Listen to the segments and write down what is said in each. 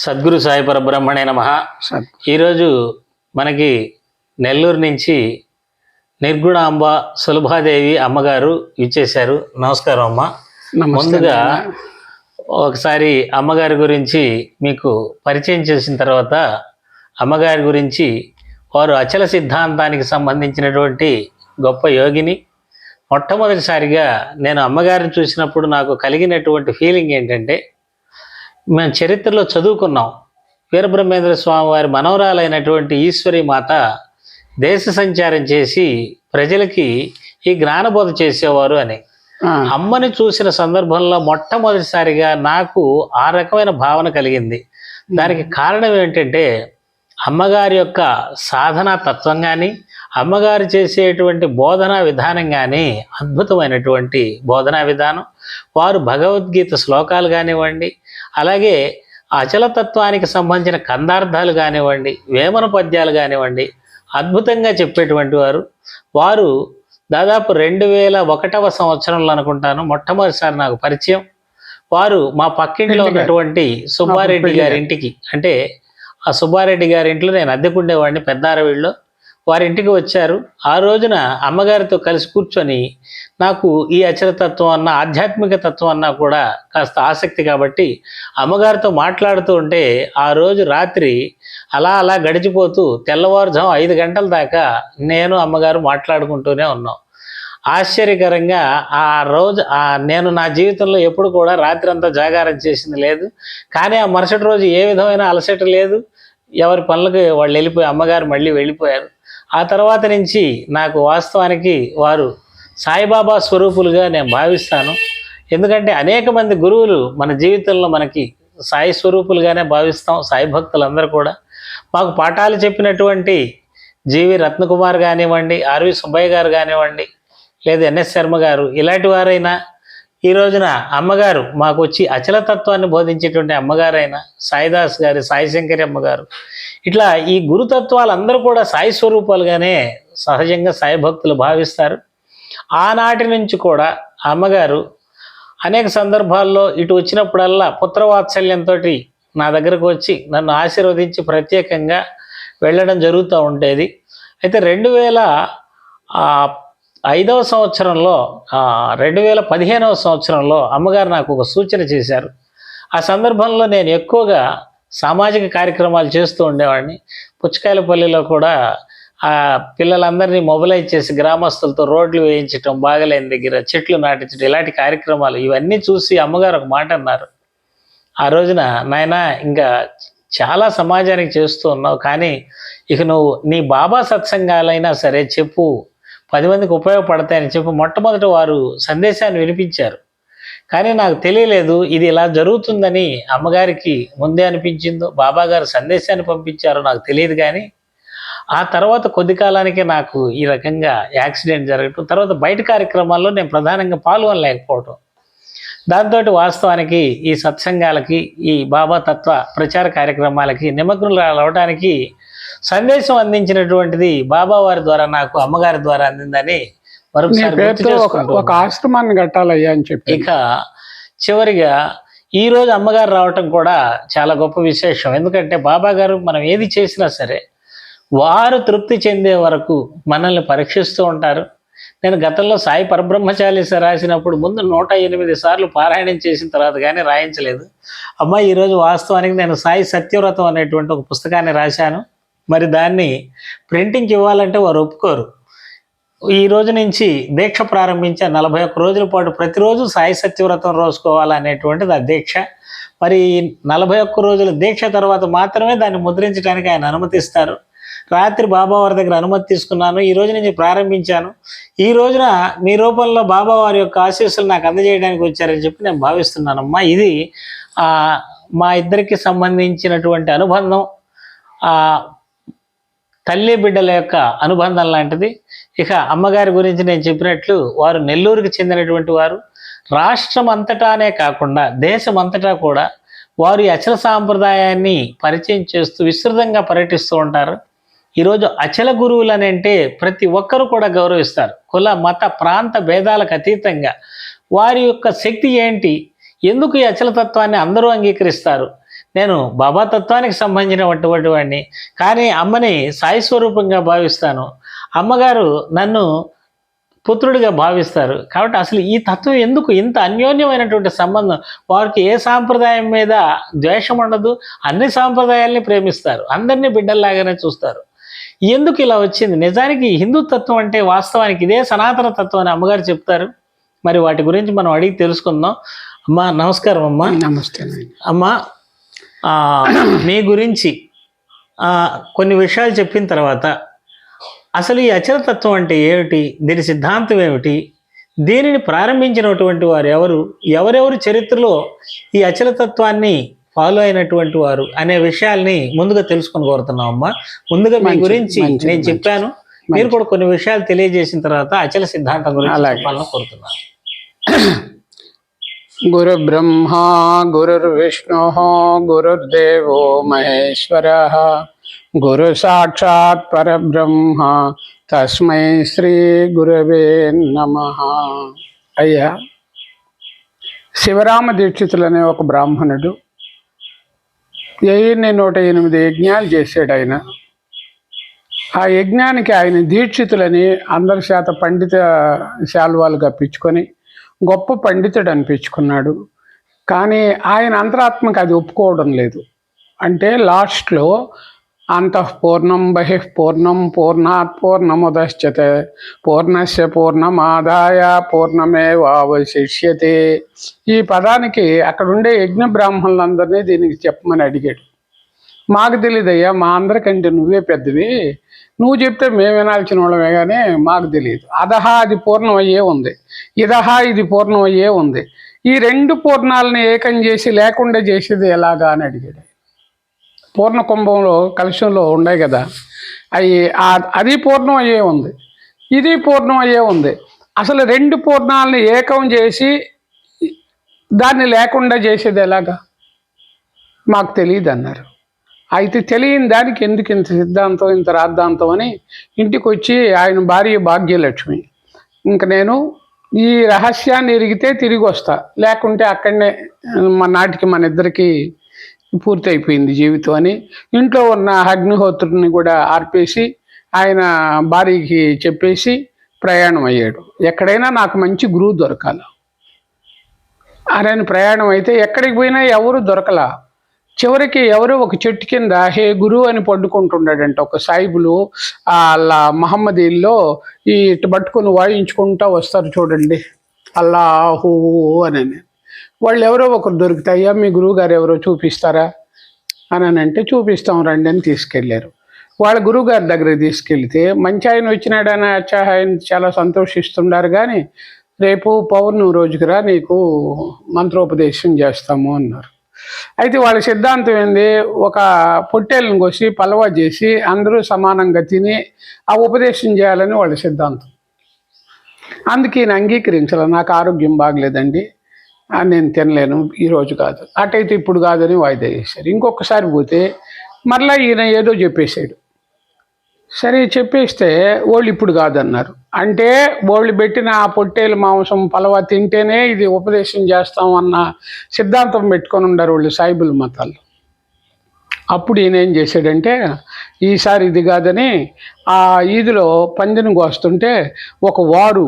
సద్గురు సాయి పరబ్రహ్మణే నమ. ఈరోజు మనకి నెల్లూరు నుంచి నిర్గుణాంబ సులభాదేవి అమ్మగారు ఇచ్చేశారు. నమస్కారం అమ్మ. ముందుగా. ఒకసారి అమ్మగారి గురించి మీకు పరిచయం చేసిన తర్వాత అమ్మగారి గురించి వారు అచల సిద్ధాంతానికి సంబంధించినటువంటి గొప్ప యోగిని. మొట్టమొదటిసారిగా నేను అమ్మగారిని చూసినప్పుడు నాకు కలిగినటువంటి ఫీలింగ్ ఏంటంటే మేము చరిత్రలో చదువుకున్నాం. వీరబ్రహ్మేంద్ర స్వామి వారి మనవరాలైనటువంటి ఈశ్వరి మాత దేశ సంచారం చేసి ప్రజలకి ఈ జ్ఞానబోధ చేసేవారు అని. అమ్మని చూసిన సందర్భంలో మొట్టమొదటిసారిగా నాకు ఆ రకమైన భావన కలిగింది. దానికి కారణం ఏంటంటే అమ్మగారి యొక్క సాధనా తత్వం కానీ అమ్మగారు చేసేటువంటి బోధనా విధానం కానీ అద్భుతమైనటువంటి బోధనా విధానం. వారు భగవద్గీత శ్లోకాలు కానివ్వండి అలాగే అచలతత్వానికి సంబంధించిన కందార్థాలు కానివ్వండి వేమన పద్యాలు కానివ్వండి అద్భుతంగా చెప్పేటువంటి వారు వారు దాదాపు రెండు వేల ఒకటవ సంవత్సరంలో అనుకుంటాను మొట్టమొదటిసారి నాకు పరిచయం వారు మా పక్కింట్లో. ఉన్నటువంటి సుబ్బారెడ్డి గారి. ఇంటికి అంటే ఆ సుబ్బారెడ్డి గారి ఇంట్లో నేను అద్దెకుండేవాడిని పెద్దారవీళ్ళలో వారి ఇంటికి వచ్చారు. ఆ రోజున అమ్మగారితో కలిసి కూర్చొని నాకు ఈ అచరతత్వం అన్న ఆధ్యాత్మిక తత్వం అన్నా కూడా కాస్త ఆసక్తి కాబట్టి అమ్మగారితో మాట్లాడుతూ ఉంటే ఆ రోజు రాత్రి అలా అలా గడిచిపోతూ తెల్లవారుజాము ఐదు గంటల దాకా నేను అమ్మగారు మాట్లాడుకుంటూనే ఉన్నాం. ఆశ్చర్యకరంగా ఆ రోజు నేను నా జీవితంలో ఎప్పుడు కూడా రాత్రి అంతా జాగారం చేసింది లేదు. కానీ ఆ మరుసటి రోజు ఏ విధమైన అలసట లేదు. ఎవరి పనులకు వాళ్ళు వెళ్ళిపోయి అమ్మగారు మళ్ళీ వెళ్ళిపోయారు. ఆ తర్వాత నుంచి నాకు వాస్తవానికి వారు సాయిబాబా స్వరూపులుగా నేను భావిస్తాను. ఎందుకంటే అనేక మంది గురువులు మన జీవితంలో మనకి సాయి స్వరూపులుగానే భావిస్తాం సాయి భక్తులందరూ కూడా. మాకు పాఠాలు చెప్పినటువంటి జీవి రత్నకుమార్ కానివ్వండి ఆర్వి సుబ్బయ్య గారు కానివ్వండి లేదా ఎన్ఎస్ శర్మ గారు ఇలాంటి వారైనా ఈ రోజున అమ్మగారు మాకు వచ్చి అచలతత్వాన్ని బోధించేటువంటి అమ్మగారైన సాయిదాస్ గారి సాయి శంకరి అమ్మగారు. ఇట్లా ఈ గురుతత్వాలు అందరూ కూడా సాయి స్వరూపాలుగానే సహజంగా సాయి భక్తులు భావిస్తారు. ఆనాటి నుంచి కూడా అమ్మగారు అనేక సందర్భాల్లో ఇటు వచ్చినప్పుడల్లా పుత్రవాత్సల్యంతో నా దగ్గరకు వచ్చి నన్ను ఆశీర్వదించి ప్రత్యేకంగా వెళ్ళడం జరుగుతూ ఉండేది. అయితే రెండు వేల ఐదవ సంవత్సరంలో రెండు వేల పదిహేనవ సంవత్సరంలో అమ్మగారు నాకు ఒక సూచన చేశారు. ఆ సందర్భంలో నేను ఎక్కువగా సామాజిక కార్యక్రమాలు చేస్తూ ఉండేవాడిని. పుచ్చకాయలపల్లిలో కూడా ఆ పిల్లలందరినీ మొబిలైజ్ చేసి గ్రామస్తులతో రోడ్లు వేయించటం బాగలేని దగ్గర చెట్లు నాటించడం ఇలాంటి కార్యక్రమాలు ఇవన్నీ చూసి అమ్మగారు ఒక మాట అన్నారు. ఆ రోజున నాయన ఇంకా చాలా సమాజానికి చేస్తూ ఉన్నావు కానీ ఇక నువ్వు నీ బాబా సత్సంగాలైనా సరే చెప్పు పది మందికి ఉపయోగపడతాయని చెప్పి మొట్టమొదట వారు సందేశాన్ని వినిపించారు. కానీ నాకు తెలియలేదు ఇది ఇలా జరుగుతుందని అమ్మగారికి ముందే అనిపించిందో బాబా గారు సందేశాన్ని పంపించారో నాకు తెలియదు కానీ ఆ తర్వాత కొద్ది కాలానికే నాకు ఈ రకంగా యాక్సిడెంట్ జరగటం తర్వాత బయట కార్యక్రమాల్లో నేను ప్రధానంగా పాల్గొనలేకపోవటం. దాంతో వాస్తవానికి ఈ సత్సంగాలకి ఈ బాబా తత్వ ప్రచార కార్యక్రమాలకి నిమగ్నులు అవడానికి సందేశం అందించినటువంటిది బాబా వారి ద్వారా నాకు అమ్మగారి ద్వారా అందిందని మరొకసారి ఒక ఆశ్రమాన్ని కట్టాలయ్యా అని చెప్పి ఇక చివరిగా ఈ రోజు అమ్మగారు రావటం కూడా చాలా గొప్ప విశేషం. ఎందుకంటే బాబా గారు మనం ఏది చేసినా సరే వారు తృప్తి చెందే వరకు మనల్ని పరీక్షిస్తూ ఉంటారు. నేను గతంలో సాయి పరబ్రహ్మచాలీస రాసినప్పుడు ముందు నూట ఎనిమిది సార్లు పారాయణం చేసిన తర్వాత కానీ రాయించలేదు. అమ్మ ఈరోజు వాస్తవానికి నేను సాయి సత్యవ్రతం అనేటువంటి ఒక పుస్తకాన్ని రాశాను. మరి దాన్ని ప్రింటింగ్కి ఇవ్వాలంటే వారు ఒప్పుకోరు. ఈ రోజు నుంచి దీక్ష ప్రారంభించే నలభై ఒక్క రోజుల పాటు ప్రతిరోజు సాయి సత్యవ్రతం రోజుకోవాలనేటువంటిది ఆ దీక్ష. మరి నలభై ఒక్క రోజుల దీక్ష తర్వాత మాత్రమే దాన్ని ముద్రించడానికి ఆయన అనుమతిస్తారు. రాత్రి బాబా వారి దగ్గర అనుమతి తీసుకున్నాను ఈ రోజు నుంచి ప్రారంభించాను. ఈ రోజున మీ రూపంలో బాబా వారి యొక్క ఆశీస్సులు నాకు అందజేయడానికి వచ్చారని చెప్పి నేను భావిస్తున్నానమ్మా ఇది మా ఇద్దరికి సంబంధించినటువంటి అనుబంధం. తల్లి బిడ్డల యొక్క అనుబంధం లాంటిది. ఇక అమ్మగారి గురించి నేను చెప్పినట్లు వారు నెల్లూరుకి చెందినటువంటి వారు. రాష్ట్రం అంతటానే కాకుండా దేశం అంతటా కూడా వారు ఈ అచల సాంప్రదాయాన్ని పరిచయం చేస్తూ విస్తృతంగా పర్యటిస్తూ ఉంటారు. ఈరోజు అచల గురువులు అని అంటే ప్రతి ఒక్కరూ కూడా గౌరవిస్తారు. కుల మత ప్రాంత భేదాలకు అతీతంగా వారి యొక్క శక్తి ఏంటి? ఎందుకు ఈ అచలతత్వాన్ని అందరూ అంగీకరిస్తారు? నేను బాబా తత్వానికి సంబంధించినటువంటి వాడిని. కానీ అమ్మని సాయి స్వరూపంగా భావిస్తాను. అమ్మగారు నన్ను పుత్రుడిగా భావిస్తారు. కాబట్టి అసలు ఈ తత్వం ఎందుకు? ఇంత అన్యోన్యమైనటువంటి సంబంధం. వారికి ఏ సాంప్రదాయం మీద ద్వేషం ఉండదు. అన్ని సాంప్రదాయాల్ని ప్రేమిస్తారు. అందరినీ బిడ్డల్లాగానే చూస్తారు. ఎందుకు ఇలా వచ్చింది? నిజానికి హిందూ తత్వం అంటే వాస్తవానికి ఇదే సనాతన తత్వం అని అమ్మగారు చెప్తారు. మరి వాటి గురించి మనం అడిగి తెలుసుకుందాం. అమ్మా నమస్కారం అమ్మా. నమస్తే అమ్మా మీ గురించి కొన్ని విషయాలు చెప్పిన తర్వాత అసలు ఈ అచలతత్వం అంటే ఏమిటి? దీని సిద్ధాంతం ఏమిటి? దీనిని ప్రారంభించినటువంటి వారు ఎవరు? ఎవరెవరు చరిత్రలో ఈ అచలతత్వాన్ని ఫాలో అయినటువంటి వారు అనే విషయాల్ని ముందుగా తెలుసుకొని కోరుతున్నాం అమ్మా. ముందుగా మీ గురించి నేను. చెప్పాను. మీరు కూడా కొన్ని విషయాలు తెలియజేసిన తర్వాత అచల సిద్ధాంతం గురించి. చెప్పాలని కోరుతున్నాను. గురు బ్రహ్మ గురుర్విష్ణు గురుర్దేవో మహేశ్వర గురు సాక్షాత్ పరబ్రహ్మ తస్మై శ్రీ గురవే నమ అయ్యా శివరామ దీక్షితులనే ఒక బ్రాహ్మణుడు ఎయిన్ని నూట ఎనిమిది యజ్ఞాలు చేశాడు ఆయన. ఆ యజ్ఞానికి ఆయన దీక్షితులని అందరి శాత పండిత శాల్వాలు కప్పించుకొని గొప్ప పండితుడు అనిపించుకున్నాడు. కానీ ఆయన అంతరాత్మకు అది ఒప్పుకోవడం లేదు. అంటే లాస్ట్లో అంతఃపూర్ణం బహిఃపూర్ణం పూర్ణాత్ పూర్ణముదశ్యతే పూర్ణస్య పూర్ణమాదాయ పూర్ణమేవావశిష్యతే. ఈ పదానికి అక్కడుండే యజ్ఞ బ్రాహ్మణులందరినీ దీనికి చెప్పమని అడిగాడు. మాకు తెలియదయ్యా మా అందరికంటే నువ్వే పెద్దవి. నువ్వు చెప్తే మేము వినాల్సిన వాళ్ళమే కానీ మాకు తెలియదు. అదహ అది పూర్ణమయ్యే ఉంది. ఇదహ ఇది పూర్ణమయ్యే ఉంది. ఈ రెండు పూర్ణాలని ఏకం చేసి లేకుండా చేసేది ఎలాగా అని అడిగాడు. పూర్ణ కుంభంలో కలుషంలో ఉన్నాయి కదా. అవి అది పూర్ణం అయ్యే ఉంది. ఇది పూర్ణం అయ్యే ఉంది. అసలు రెండు పూర్ణాలని ఏకం చేసి దాన్ని లేకుండా చేసేది ఎలాగా? మాకు తెలియదు అన్నారు అయితే తెలియని దానికి ఎందుకు ఇంత సిద్ధాంతం ఇంత రాద్ధాంతం అని ఇంటికి వచ్చి ఆయన భార్య భాగ్యలక్ష్మి. ఇంక నేను ఈ రహస్యాన్ని ఎరిగితే తిరిగి వస్తా. లేకుంటే అక్కడనే మా నాటికి మన ఇద్దరికి పూర్తి అయిపోయింది జీవితం అని ఇంట్లో ఉన్న అగ్నిహోత్రుడిని కూడా ఆర్పేసి ఆయన భార్యకి చెప్పేసి ప్రయాణం అయ్యాడు. ఎక్కడైనా నాకు మంచి గురువు దొరకాలి. ఆయన ప్రయాణం అయితే ఎక్కడికి పోయినా ఎవరు దొరకలా. చివరికి ఎవరో ఒక చెట్టు కింద హే గురువు అని పడుకుంటున్నాడంట ఒక సాయిబులు. అలా మహమ్మదీల్లో ఈ ఇటు పట్టుకొని వాయించుకుంటా వస్తారు చూడండి. అల్లాహూ అని వాళ్ళు ఎవరో ఒకరు దొరుకుతాయా? మీ గురువు గారు ఎవరో చూపిస్తారా? అని అంటే చూపిస్తాం రండి అని తీసుకెళ్ళారు. వాళ్ళ గురువుగారి దగ్గరికి తీసుకెళ్తే మంచి ఆయన వచ్చినాడని అచ్చా ఆయన చాలా సంతోషిస్తున్నారు కానీ రేపు పౌర్ణమి రోజుకురా నీకు మంత్రోపదేశం చేస్తాము అన్నారు. అయితే వాళ్ళ సిద్ధాంతం ఏంది? ఒక పొట్టేళ్ళని కోసి పలవా చేసి అందరూ సమానంగా తిని ఆ ఉపదేశం చేయాలని వాళ్ళ సిద్ధాంతం. అందుకే నేను అంగీకరించాలి. నాకు ఆరోగ్యం బాగలేదండి. నేను తినలేను. ఈరోజు కాదు. అటైతే ఇప్పుడు కాదని వాయిదా చేశారు ఇంకొకసారి పోతే మరలా ఈయన ఏదో చెప్పేశాడు. సరే చెప్పేస్తే వాళ్ళు ఇప్పుడు కాదన్నారు. అంటే వాళ్ళు పెట్టిన ఆ పొట్టేలు మాంసం పలవా తింటేనే ఇది ఉపదేశం చేస్తాం అన్న సిద్ధాంతం పెట్టుకొని ఉండరు వాళ్ళు సాయిబుల్ మతాలు. అప్పుడు ఈయన ఏం చేశాడంటే ఈసారి ఇది కాదని ఆ ఈదిలో పందిని కోస్తుంటే ఒక వారు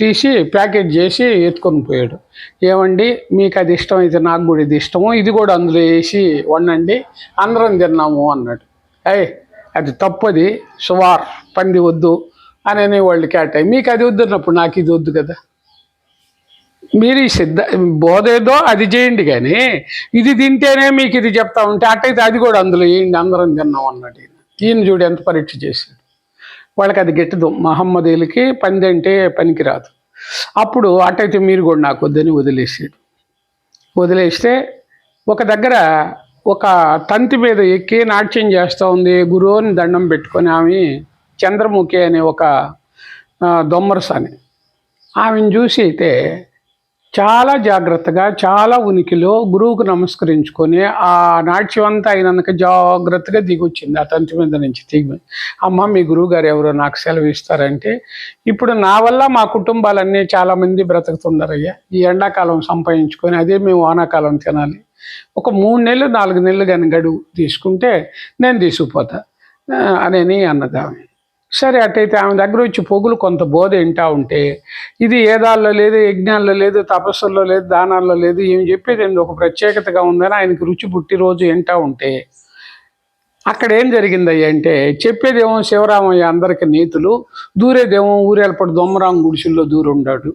తీసి ప్యాకెట్ చేసి ఎత్తుకొని పోయాడు. ఏమండి మీకు అది ఇష్టం అయితే నాకు కూడా ఇది ఇష్టము ఇది కూడా అందులో వేసి వండండి అందరం తిన్నాము అన్నాడు. అయ్యి అది తప్పది సువార్ పంది వద్దు అని వాళ్ళు కేటాయి. మీకు అది వద్దున్నప్పుడు నాకు ఇది వద్దు కదా. మీరు ఈ సిద్ధ బోధేదో అది చేయండి కానీ ఇది తింటేనే మీకు ఇది చెప్తా ఉంటే అట్టయితే అది కూడా అందులో ఏంటి? అందరం తిన్నాం అన్నాడు ఈయన. ఈయన చూడు ఎంత పరీక్ష చేశాడు. వాళ్ళకి అది గిట్టదు. మహమ్మదీలకి పంది అంటే పనికిరాదు. అప్పుడు అట్టయితే మీరు కూడా నాకు వద్దని వదిలేసాడు. వదిలేస్తే ఒక దగ్గర ఒక తంతి మీద ఎక్కి నాట్యం చేస్తూ ఉంది. గురువుని దండం పెట్టుకొని ఆమె చంద్రముఖి అనే ఒక ఆ, దొమ్మరసాని. ఆమెను చూసి అయితే చాలా జాగ్రత్తగా చాలా ఉనికిలో గురువుకు నమస్కరించుకొని ఆ నాట్యం అంతా అయినందుక జాగ్రత్తగా దిగొచ్చింది. ఆ తంతి మీద నుంచి దిగి అమ్మ మీ గురువు గారు ఎవరో నాకు సెలవు ఇస్తారంటే ఇప్పుడు నా వల్ల మా కుటుంబాలన్నీ చాలామంది బ్రతుకుతున్నారయ్యా. ఈ ఎండాకాలం సంపాదించుకొని అదే మేము వానాకాలం తినాలి. ఒక మూడు నెలలు నాలుగు నెలలు కానీ గడువు తీసుకుంటే నేను తీసుకుపోతా ఆ, అనని అన్నది ఆమె. సరే అట్టయితే ఆమె దగ్గర వచ్చి పొగులు కొంత బోధ వింటా ఉంటే ఇది ఏదాల్లో లేదు యజ్ఞాల్లో లేదు తపస్సుల్లో లేదు దానాల్లో లేదు ఏమి చెప్పేది ఒక ప్రత్యేకతగా ఉందని ఆయనకు రుచి పుట్టి రోజు వింటా ఉంటే అక్కడ ఏం జరిగిందయ్య అంటే చెప్పేదేమో శివరామయ్య అందరికి నీతులు దూరేదేమో ఊరేళ్ళపడి దొమ్మరాం గుడిసెల్లో దూరుండాడు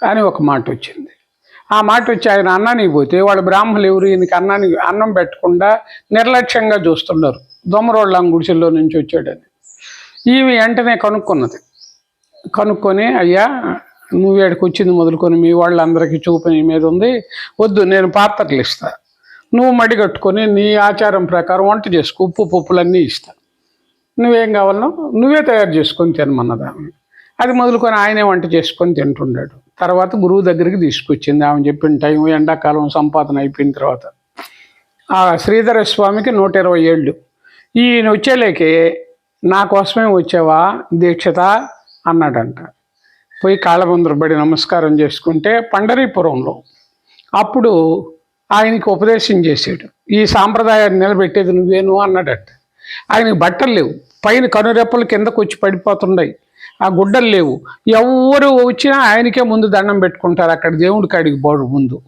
అని ఒక మాట వచ్చింది. ఆ మాట వచ్చి ఆయన అన్నానికి పోతే వాళ్ళ బ్రాహ్మణులు ఎవరు? ఈయనకి అన్నానికి అన్నం పెట్టకుండా నిర్లక్ష్యంగా చూస్తున్నారు. దొమరోళ్ళం గుడిసెల్లో నుంచి వచ్చాడని ఈమె వెంటనే కనుక్కున్నది. కనుక్కొని అయ్యా నువ్వు ఏడికి వచ్చింది మొదలుకొని మీ వాళ్ళందరికీ చూపు నీ మీద ఉంది. వద్దు నేను పాత్రలు ఇస్తా. నువ్వు మడి కట్టుకొని నీ ఆచారం ప్రకారం వంట చేసుకో ఉప్పు పప్పులన్నీ ఇస్తా. నువ్వేం కావాలనో నువ్వే తయారు చేసుకొని తినమన్నదాన్ని అది మొదలుకొని ఆయనే వంట చేసుకొని తింటున్నాడు తర్వాత గురువు దగ్గరికి తీసుకొచ్చింది. ఆమె చెప్పిన టైం ఎండాకాలం సంపాదన అయిపోయిన తర్వాత. ఆ శ్రీధర స్వామికి నూట ఇరవై ఏళ్ళు. ఈయన వచ్చేలేకే నా కోసమే వచ్చావా? దీక్షత? అన్నాడంట. పోయి కాళ్ళ పడి నమస్కారం చేసుకుంటే పండరీపురంలో అప్పుడు ఆయనకి ఉపదేశం చేశాడు. ఈ సాంప్రదాయాన్ని నిలబెట్టేది నువ్వేను? అన్నాడట. ఆయనకి బట్టలు లేవు. పైన కనురెప్పలు కిందకు వచ్చి పడిపోతున్నాయి ఆ గుడ్డలు లేవు. ఎవరు వచ్చినా ఆయనకే ముందు దండం పెట్టుకుంటారు. అక్కడ దేవుడి కాడికి పోడు ముందు.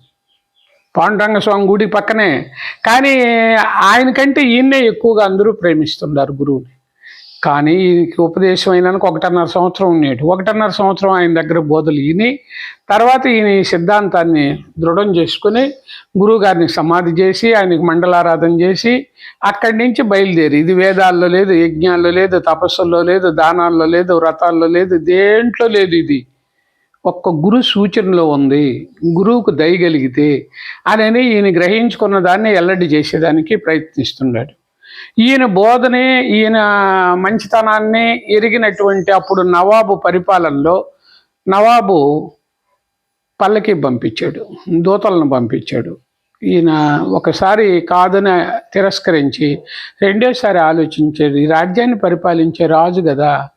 పాండురంగ స్వామి గుడి పక్కనే. కానీ ఆయనకంటే ఈయన్నే ఎక్కువగా అందరూ ప్రేమిస్తున్నారు గురువుని. కానీ ఈయనకి ఉపదేశం అయినానికి ఒకటిన్నర సంవత్సరం ఉండేటి ఒకటిన్నర సంవత్సరం ఆయన దగ్గర బోధలు ఈని తర్వాత ఈయన ఈ సిద్ధాంతాన్ని దృఢం చేసుకుని గురువుగారిని సమాధి చేసి ఆయనకి మండలారాధన చేసి అక్కడి నుంచి బయలుదేరి. ఇది వేదాల్లో లేదు యజ్ఞాల్లో లేదు తపస్సుల్లో లేదు దానాల్లో లేదు వ్రతాల్లో లేదు దేంట్లో లేదు ఇది. ఒక్క గురు సూచనలో ఉంది గురువుకు దయగలిగితే అని ఈయన గ్రహించుకున్న దాన్ని ఎల్లడి చేసేదానికి ప్రయత్నిస్తున్నాడు ఈయన బోధనే ఈయన మంచితనాన్ని ఎరిగినటువంటి అప్పుడు నవాబు పరిపాలనలో నవాబు పల్లకి పంపించాడు దూతలను పంపించాడు. ఈయన ఒకసారి కాదని తిరస్కరించి రెండోసారి ఆలోచించాడు ఈ రాజ్యాన్ని పరిపాలించే రాజు కదా.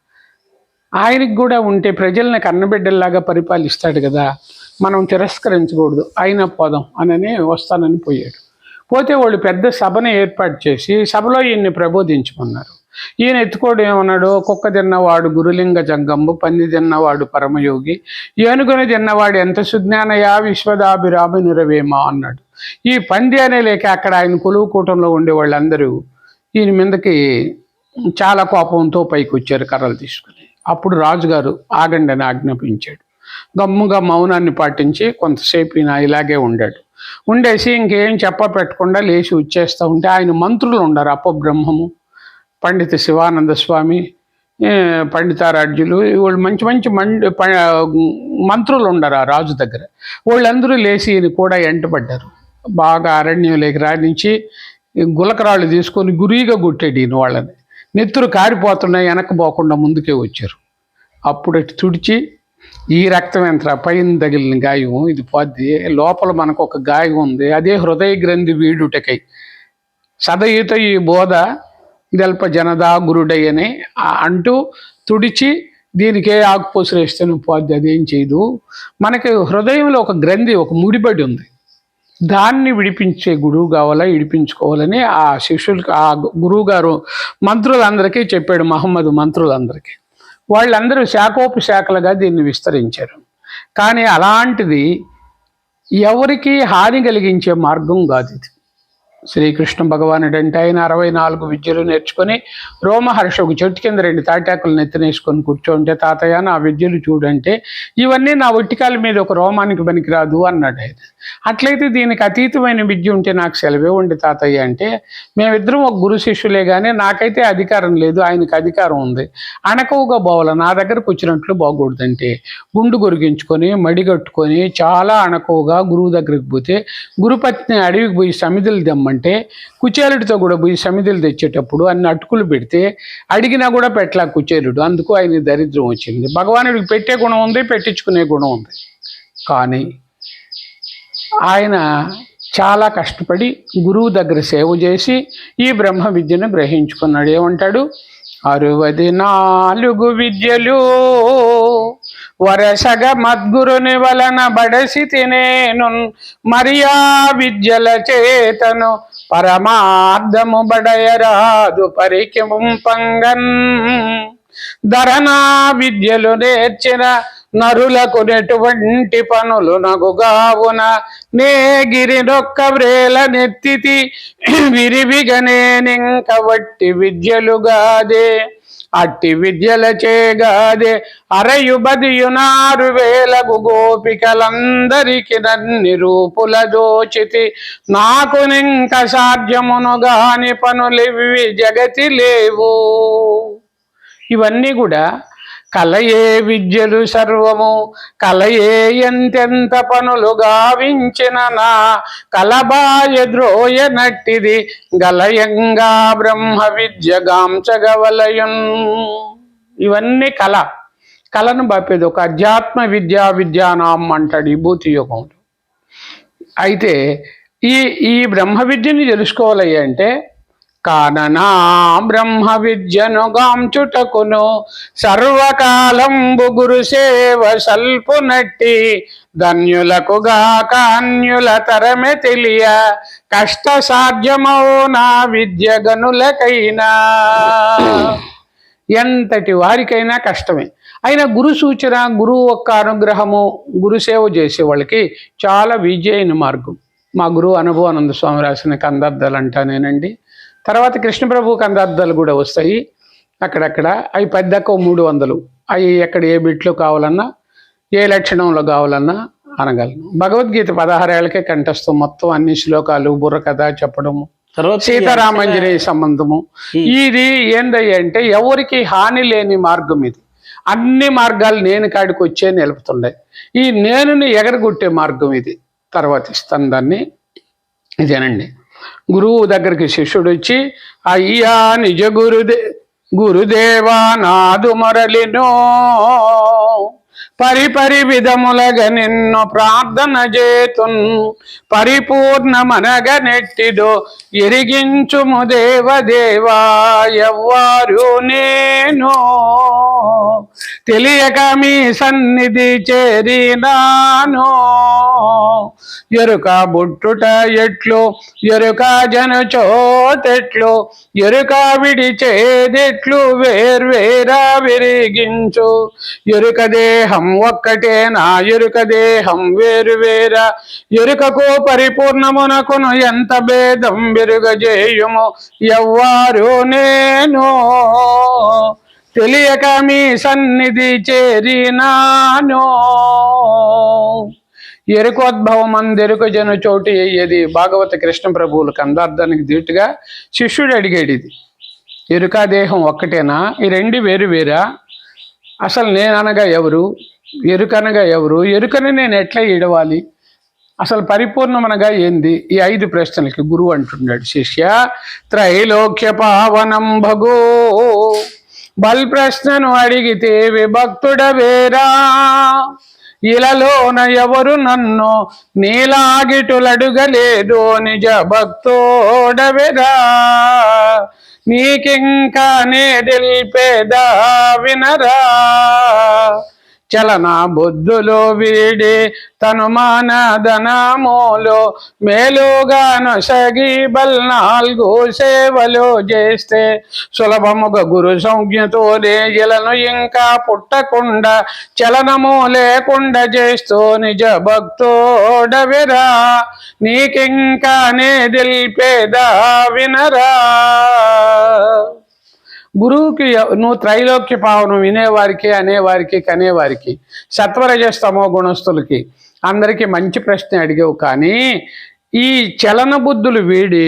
ఆయనకి కూడా ఉంటే ప్రజల్ని కన్నబిడ్డల్లాగా పరిపాలిస్తాడు కదా. మనం తిరస్కరించకూడదు అయినా పోదాం అనని వస్తానని పోయాడు. పోతే వాళ్ళు పెద్ద సభను ఏర్పాటు చేసి సభలో ఈయన్ని ప్రబోధించుకున్నారు ఈయన ఎత్తుకోవడం ఏమన్నాడు? కుక్క తిన్నవాడు గురులింగ జంగంబు పంది తిన్నవాడు పరమయోగి ఏనుగుని తిన్నవాడు ఎంత సుజ్ఞానయా విశ్వదాభిరామి నిరవేమా అన్నాడు. ఈ పంది అనే లేక అక్కడ ఆయన కొలువు కూటంలో ఉండే వాళ్ళందరూ ఈయన మీదకి చాలా కోపంతో పైకి వచ్చారు కర్రలు తీసుకుని. అప్పుడు రాజుగారు ఆగండి అని ఆజ్ఞాపించాడు. గమ్ముగా మౌనాన్ని పాటించి కొంతసేపు ఈయన ఇలాగే ఉండాడు. ఉండేసి ఇంకేం చెప్ప పెట్టకుండా లేచి వచ్చేస్తూ ఉంటే ఆయన మంత్రులు ఉండరు అపబ్రహ్మము పండిత శివానంద స్వామి పండితారాడ్యులు పండితారాజ్యులు వాళ్ళు మంచి మంచి మండి ప- మంత్రులు ఉండరు ఆ రాజు దగ్గర. వాళ్ళందరూ లేచి ఈయన కూడా ఎంటబడ్డారు. బాగా అరణ్యంలోకి రాణించి గులకరాళ్ళు తీసుకొని గురీగా కొట్టాడు ఈయన వాళ్ళని. నెత్తురు కారిపోతున్నాయి వెనక్కి పోకుండా ముందుకే వచ్చారు. అప్పుడు తుడిచి ఈ రక్తం ఎంత పైన తగిలిన గాయం ఇది పోద్ది లోపల మనకు ఒక గాయం ఉంది. అదే హృదయ గ్రంథి వీడుటకై. సదయుత ఈ బోధ దెల్ప జనదా గురుడయ్యని అంటూ తుడిచి దీనికే ఆకుపోసులు వేస్తే పోద్ది అదేం చేయదు. మనకి హృదయంలో ఒక గ్రంథి ఒక ముడిబడి ఉంది. దాన్ని విడిపించే గురువు కావాలా విడిపించుకోవాలని ఆ శిష్యులకు ఆ గురువు గారు మంత్రులందరికీ చెప్పాడు మహమ్మద్ మంత్రులందరికీ. వాళ్ళందరూ శాఖోపశాఖలుగా దీన్ని విస్తరించారు. కానీ అలాంటిది ఎవరికి హాని కలిగించే మార్గం కాదు ఇది. శ్రీకృష్ణ భగవానుడంటే ఆయన అరవై నాలుగు విద్యలు నేర్చుకొని రోమహర్ష ఒక చెట్టు కింద రెండు తాటాకులు నెత్తినేసుకొని కూర్చోంటే తాతయ్య నా విద్యలు చూడంటే ఇవన్నీ నా ఒట్టికాల మీద ఒక రోమానికి పనికిరాదు అన్నాడు ఆయన. అట్లయితే దీనికి అతీతమైన విద్య ఉంటే నాకు సెలవే ఉండి తాతయ్య అంటే మేమిద్దరం ఒక గురు శిష్యులే కానీ నాకైతే అధికారం లేదు ఆయనకి అధికారం ఉంది. అణకువగా బోవల నా దగ్గరకు వచ్చినట్లు బాగూడదంటే. గుండు గొరిగించుకొని మడిగట్టుకొని చాలా అణకువగా గురువు దగ్గరికి పోతే గురుపత్ని అడవికి పోయి సమిధులు అంటే కుచేలుడితో కూడా పోయి సమిధులు తెచ్చేటప్పుడు అన్ని అటుకులు పెడితే అడిగినా కూడా పెట్టలా కుచేలుడు. అందుకు ఆయన దరిద్రం వచ్చింది. భగవానుడికి పెట్టే గుణం ఉంది పెట్టించుకునే గుణం ఉంది. కానీ ఆయన చాలా కష్టపడి గురువు దగ్గర సేవ చేసి ఈ బ్రహ్మ విద్యను గ్రహించుకున్నాడు. ఏమంటాడు? అరవది నాలుగు విద్యలు వరసగ మద్గురుని వలన బడసి తినేను మరియా విద్యల చేతను పరమార్థము బడయరాదు పరికింపంగన్ ధరనా విద్యలు నేర్చిన నరులకు నెటువంటి పనులు నగుగావున? నే గిరినొక్క వ్రేల నెత్తితి విరివిగనేనింక వట్టి విద్యలుగాదే అట్టి విద్యల చేగాదే అరయుబదియునారు వేలకు గోపికలందరికి నన్ని రూపుల దోచితి నాకు నింక సాధ్యమును గాని పనులివి జగతి లేవు. ఇవన్నీ కూడా కలయే విద్యలు సర్వము కలయే ఎంతెంత పనులు గావించిన నా కలబాయ ద్రోయ నట్టిది గలయంగా బ్రహ్మ విద్య గాంచగవలయున్. ఇవన్నీ కళ. కళను బప్పేది ఒక అధ్యాత్మ విద్యా విద్యానాం అంటాడు ఈ భూతి యుగంలో అయితే ఈ ఈ బ్రహ్మ విద్యని తెలుసుకోవాలి అంటే కాననా బ్రహ్మ విద్యను గాంచుటకును సర్వకాలంబు గురు సేవ సల్పు నట్టి ధన్యులకుగా కాన్యుల తరమే తెలియ కష్ట సాధ్యమౌ నా విద్య గనులకైనా. ఎంతటి వారికైనా కష్టమే. అయినా గురు సూచన గురువు యొక్క అనుగ్రహము గురు సేవ చేసే వాళ్ళకి చాలా విజయైన మార్గం. మా గురువు అనుభవానంద స్వామి రాసిన కందార్థాలు అంటానేనండి. తర్వాత కృష్ణప్రభు కందార్థాలు కూడా వస్తాయి అక్కడక్కడ. అవి పెద్దకు మూడు వందలు. అవి ఎక్కడ ఏ బిట్లో కావాలన్నా ఏ లక్షణంలో కావాలన్నా అనగలను. భగవద్గీత పదహారేళ్ళకే కంఠస్థం మొత్తం అన్ని శ్లోకాలు బుర్రకథ చెప్పడము సీతారామంజనేయ సంబంధము. ఇది ఏందయ్య అంటే ఎవరికి హాని లేని మార్గం ఇది. అన్ని మార్గాలు నేను కాడికి వచ్చే నిలుపుతుండే ఈ నేనుని ఎగరగొట్టే మార్గం ఇది. తర్వాత ఇస్తాను దాన్ని. ఇదేనండి. గురువు దగ్గరికి శిష్యుడు వచ్చి అయ్యా నిజ గురుదే గురుదేవా నాదు మరలినో పరిపరి విధములగ నిన్ను ప్రార్థన చేతున్. పరిపూర్ణమనగ నెట్టిదో ఎరిగించుము దేవదేవా ఎవ్వారు నేను. తెలియక మీ సన్నిధి చేరినాను. ఎరుక బుట్టుట ఎట్లు ఎరుక జనుచోతెట్లు ఎరుక విడిచేదెట్లు వేర్వేరా విరిగించు. ఎరుక దేహం ఒక్కటే నా ఎరుక దేహం వేరు వేరా. ఎరుకకు పరిపూర్ణమునకును ఎంత భేదం వెరుగజేయుము? ఎవ్వారు నేను. తెలియక మీ సన్నిధి చేరినాను. ఎరుకోద్భవం అందెరుక జను చోటు అయ్యేది భాగవత కృష్ణ ప్రభువుల కందార్థానికి దీటుగా శిష్యుడు అడిగాడు ఇది. ఎరుకా దేహం ఒక్కటేనా? ఈ రెండు వేరు వేరా? అసలు నేననగా ఎవరు? ఎరుకనగా ఎవరు? ఎరుకని నేను ఎట్లా ఇడవాలి అసలు పరిపూర్ణమనగా ఏంది? ఈ ఐదు ప్రశ్నలకి గురువు అంటున్నాడు శిష్య. త్రైలోక్య పావనం భగో. బల్ ప్రశ్నను అడిగితే విభక్తుడ వేరా ఇలలోన ఎవరు నన్ను? నీలాగిటులడుగలేదు నిజ భక్తోడవెరా? నీకింకా నే తెలిపేదా వినరా? చలన బుద్ధులో వీడి తనుమాన మానదనములో మేలుగాను సగి బల్ నాలుగు సేవలు చేస్తే సులభముగా గురు సంజ్ఞతోనే ఇలను ఇంకా పుట్టకుండా చలనము లేకుండా చేస్తూ నిజ భక్తోడవిరా. నీకింకా నే దిల్పేదా వినరా. గురువుకి నువ్వు త్రైలోక్య పావనం వినేవారికి అనేవారికి కనేవారికి సత్వరజస్తమో గుణస్థులకి అందరికీ మంచి ప్రశ్న అడిగావు కానీ ఈ చలన బుద్ధులు వీడి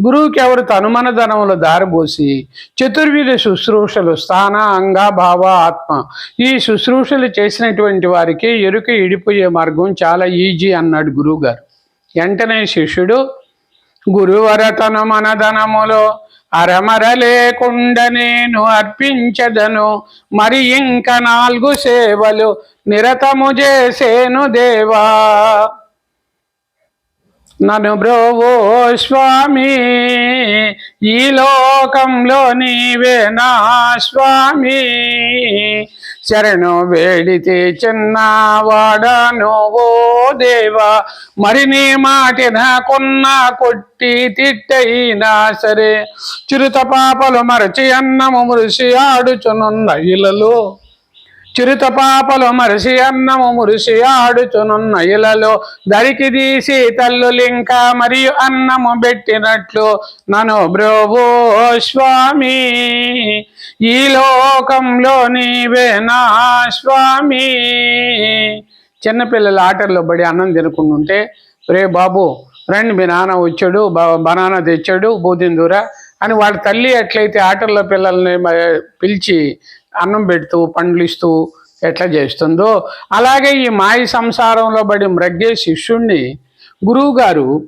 గురువుకి ఎవరు తనుమనధనములు దారిపోసి చతుర్విధ శుశ్రూషలు స్థాన అంగ భావ ఆత్మ ఈ శుశ్రూషలు చేసినటువంటి వారికి ఎరుక ఇడిపోయే మార్గం చాలా ఈజీ అన్నాడు గురువు గారు వెంటనే శిష్యుడు గురువరతను మనధనములో అరమర లేకుండా నేను అర్పించదను. మరి ఇంక నాలుగు సేవలు నిరతము చేసేను దేవా. నను బ్రోవో స్వామి ఈ లోకంలో నీవే నా స్వామి. శరణు వేడితే చిన్నవాడను ఓ దేవా? మరి నీ మాటి నాకున్నా కొట్టి తిట్టయినా సరే చిరుత పాపలు మరచి అన్నము మురిసి ఆడుచునున్న ఇలలో. చిరుత పాపలు మరిసి అన్నము మురిసి ఆడుచునున్న ఇలలో దరికి తీసి తల్లులింక మరియు అన్నము పెట్టినట్లు నను బ్రోవో స్వామి. ఈ లోకంలో నీవే నా స్వామి. చిన్నపిల్లలు ఆటల్లో పడి అన్నం తినుకుంటుంటే రే బాబు రండి మీ నాన్న వచ్చాడు బనానా తెచ్చాడు బూదిందూర అని వాళ్ళ తల్లి ఎట్లయితే ఆటల్లో పిల్లల్ని పిలిచి అన్నం పెడుతూ పండ్లు ఇస్తూ ఎట్లా చేస్తుందో. అలాగే ఈ మాయ సంసారంలో పడి మ్రగ్గే శిష్యుణ్ణి గురువు గారు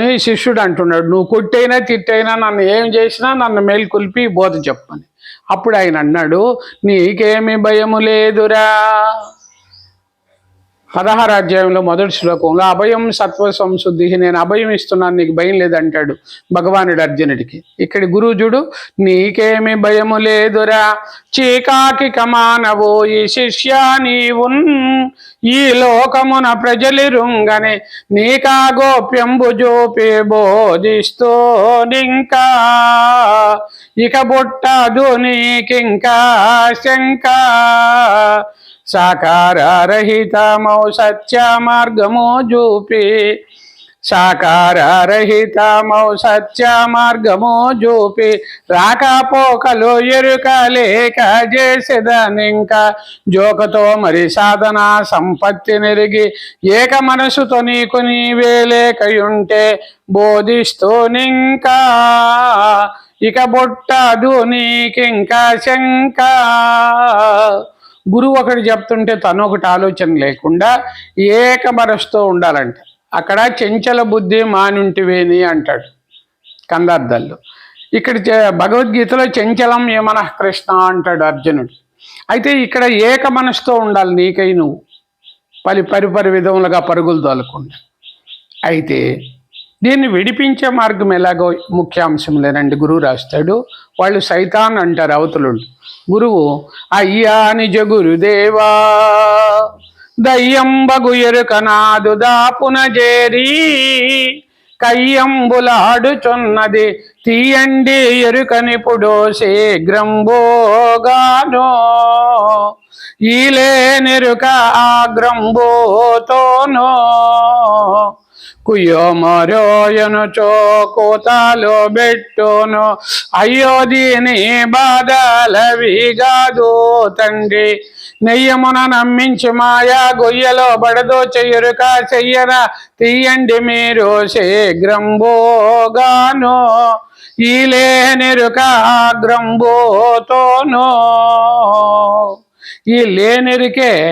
నీ శిష్యుడు అంటున్నాడు నువ్వు కొట్టైనా తిట్టైనా నన్ను ఏం చేసినా నన్ను మేల్కొల్పి బోధ చెప్పని. అప్పుడు ఆయన అన్నాడు నీకేమి భయము లేదురా. పదహారు అధ్యాయంలో మొదటి శ్లోకంలో అభయం సత్వ సంశుద్ధి నేను అభయం ఇస్తున్నాను నీకు భయం లేదంటాడు భగవానుడు అర్జునుడికి. ఇక్కడి గురుజుడు నీకేమి భయము లేదురా చీకాకి కమానవో ఈ శిష్య నీవున్ ఈ లోకమున ప్రజలిరుంగని నీకా గోప్యంబు జోపే బోధిస్తూ నింకా. ఇక బుట్టదు నీకింకా శంకా. సాకారహితమౌ సత్య మార్గము చూపి సాకారహితమౌ సత్య మార్గము చూపి రాకపోకలు ఎరుక లేక చేసేదానింకా జోకతో మరి సాధన సంపత్తి నెరిగి ఏక మనసుతో నీకు నీవే లేకయుంటే బోధిస్తూ నింకా ఇక బొట్టదు నీకింకా శంకా. గురువు ఒకటి చెప్తుంటే తను ఒకటి ఆలోచన లేకుండా ఏక మనసుతో ఉండాలంట. అక్కడ చెంచల బుద్ధి మానుంటివేని అంటాడు కందార్థాల్లో. ఇక్కడ చే- భగవద్గీతలో చెంచలం యమన కృష్ణ అంటాడు అర్జునుడు. అయితే ఇక్కడ ఏక మనసుతో ఉండాలి నీకై నువ్వు. పలి పరిపరి విధములుగా పరుగులు తోలకుండా. అయితే దీన్ని విడిపించే మార్గం ఎలాగో ముఖ్యాంశంలేనండి గురువు రాస్తాడు. వాళ్ళు సైతాన్ అంటారు అవతలు గురువు అయ్యా నిజ గురుదేవా దయ్యంబగు ఎరుక నాదు దాపున చేరి కయ్యంబులాడుచున్నది తీయండి ఎరుకనిపుడో శీఘ్రంబోగానో. ఈలేనెరుక ఆగ్రంబోతోనో కుయోమరోయను చోకోతాలో బెట్టును. అయ్యో దీని బాధలవిగాదు తండ్రి. నెయ్యమున నమ్మించి మాయా గొయ్యలో బడదో చెయ్యరుక చెయ్యన తీయండి మీరు శీఘ్రంబోగాను. ఈలేనెరుక ఆగ్రంబోతోనో ఈ లేనిరికే